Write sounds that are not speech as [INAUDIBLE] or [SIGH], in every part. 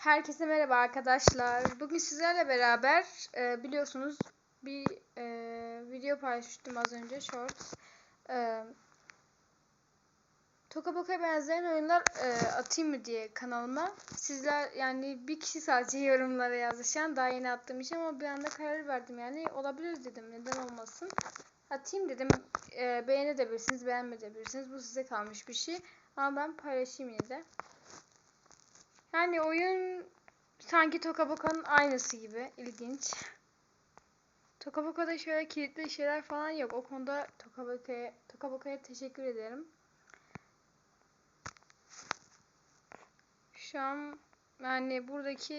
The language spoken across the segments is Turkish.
Herkese merhaba arkadaşlar. Bugün sizlerle beraber e, biliyorsunuz bir e, video paylaşmıştım az önce shorts. E, Tokaboka'ya benzeyen oyunlar e, atayım mı diye kanalıma. Sizler yani bir kişi sadece [LAUGHS] yorumlara yazışan daha yeni attığım için ama bir anda karar verdim yani olabilir dedim neden olmasın. Atayım dedim e, beğenebilirsiniz beğenmeyebilirsiniz bu size kalmış bir şey ama ben paylaşayım yine de. Yani oyun sanki Tokaboka'nın aynısı gibi. ilginç. Tokaboka'da şöyle kilitli şeyler falan yok. O konuda Tokaboka'ya Tokaboka'ya teşekkür ederim. Şu an yani buradaki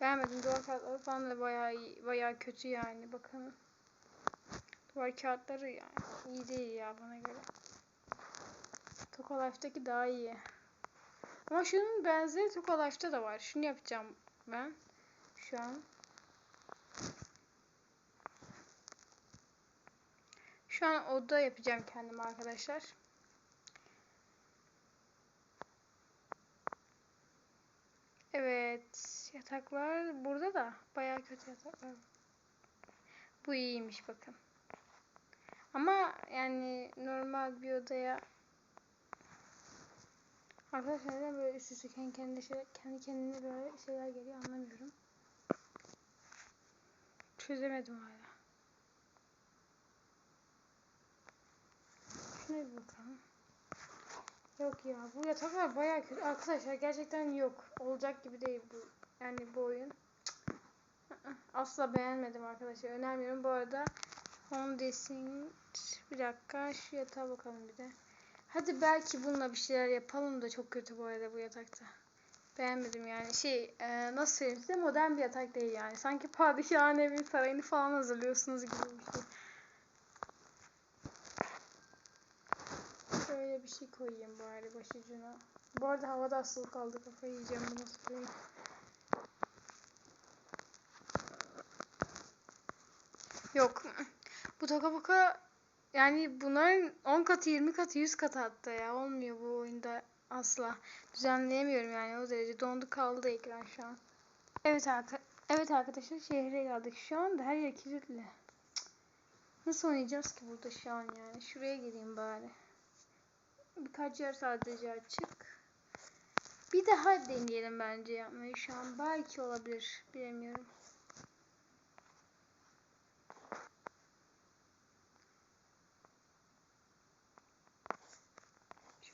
beğenmedim. Duvar kağıtları falan da bayağı iyi, bayağı kötü yani. Bakın. Duvar kağıtları yani iyi değil ya bana göre. Toka Life'daki daha iyi. Ama şunun benzeri Toka Life'da da var. Şunu yapacağım ben. Şu an. Şu an oda yapacağım kendime arkadaşlar. Evet. Yataklar burada da. Bayağı kötü yataklar. Bu iyiymiş bakın. Ama yani normal bir odaya Arkadaşlar neden böyle üst üste kendi kendine, şey, kendi kendine böyle şeyler geliyor anlamıyorum. Çözemedim hala. Şuna bir bakalım. Yok ya bu yataklar bayağı kötü. Arkadaşlar gerçekten yok. Olacak gibi değil bu. Yani bu oyun. Asla beğenmedim arkadaşlar. Önermiyorum. Bu arada Home Descent bir dakika şu yatağa bakalım bir de. Hadi belki bununla bir şeyler yapalım da çok kötü bu arada bu yatakta. Beğenmedim yani. Şey e, nasıl söyleyeyim size modern bir yatak değil yani. Sanki padişahın evini sarayını falan hazırlıyorsunuz gibi bir şey. Şöyle bir şey koyayım bari başucuna. Bu arada havada asılı kaldı kafayı yiyeceğim bu nasıl. Yok. Bu toka boka yani bunların 10 katı 20 katı 100 katı hatta ya olmuyor bu oyunda asla. Düzenleyemiyorum yani o derece dondu kaldı ekran şu an. Evet, arka evet arkadaşlar şehre geldik şu anda her yer kilitli. Nasıl oynayacağız ki burada şu an yani? Şuraya geleyim bari. Birkaç yer sadece açık. Bir daha deneyelim bence yapmayı şu an. Belki olabilir. Bilemiyorum.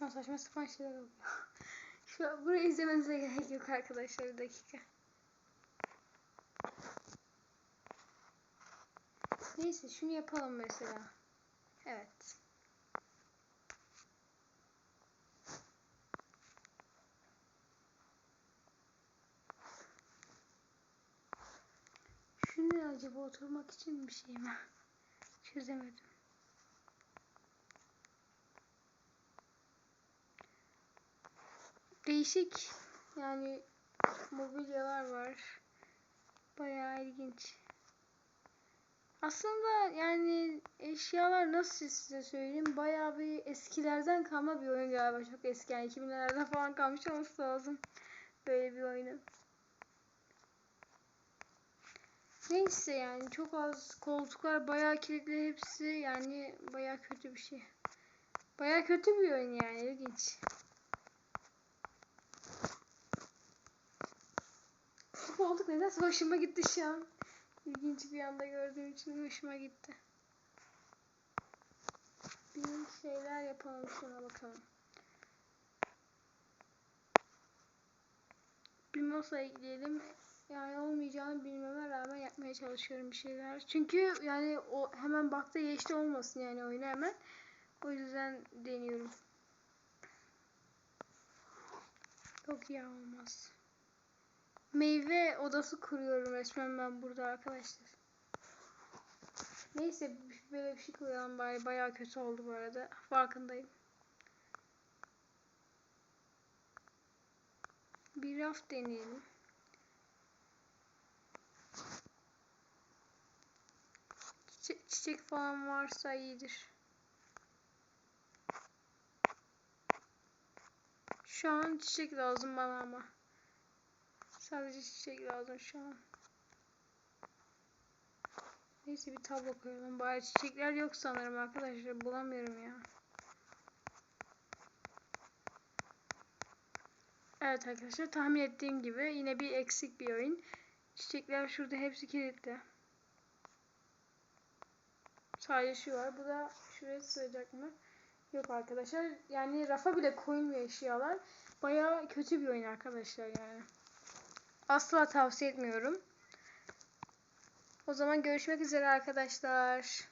An saçma sapan şeyler oluyor. [LAUGHS] Şu burayı izlemenize gerek yok arkadaşlar. Bir dakika. Neyse şunu yapalım mesela. Evet. Şu ne acaba oturmak için bir şey mi? Çözemedim. Değişik yani mobilyalar var. Bayağı ilginç. Aslında yani eşyalar nasıl size söyleyeyim bayağı bir eskilerden kalma bir oyun galiba çok eski yani 2000'lerden falan kalmış olması lazım böyle bir oyunun. Neyse yani çok az koltuklar bayağı kilitli hepsi yani bayağı kötü bir şey. Bayağı kötü bir oyun yani ilginç. Olduk nedense hoşuma gitti şu an. İlginç bir anda gördüğüm için hoşuma gitti. Bir şeyler yapalım şuna bakalım. Bir masa ekleyelim. Yani olmayacağını bilmeme rağmen yapmaya çalışıyorum bir şeyler. Çünkü yani o hemen baktı geçti olmasın yani oyunu hemen. O yüzden deniyorum. Yok ya olmaz. Meyve odası kuruyorum resmen ben burada arkadaşlar. Neyse böyle bir şey koyalım bari. Bayağı kötü oldu bu arada. Farkındayım. Bir raf deneyelim. Çiçek, çiçek falan varsa iyidir. Şu an çiçek lazım bana ama. Sadece çiçek lazım şu an. Neyse bir tablo koyalım. Bari çiçekler yok sanırım arkadaşlar. Bulamıyorum ya. Evet arkadaşlar tahmin ettiğim gibi yine bir eksik bir oyun. Çiçekler şurada hepsi kilitli. Sadece şu var. Bu da şuraya sığacak mı? Yok arkadaşlar. Yani rafa bile koyulmuyor eşyalar. Baya kötü bir oyun arkadaşlar yani. Asla tavsiye etmiyorum. O zaman görüşmek üzere arkadaşlar.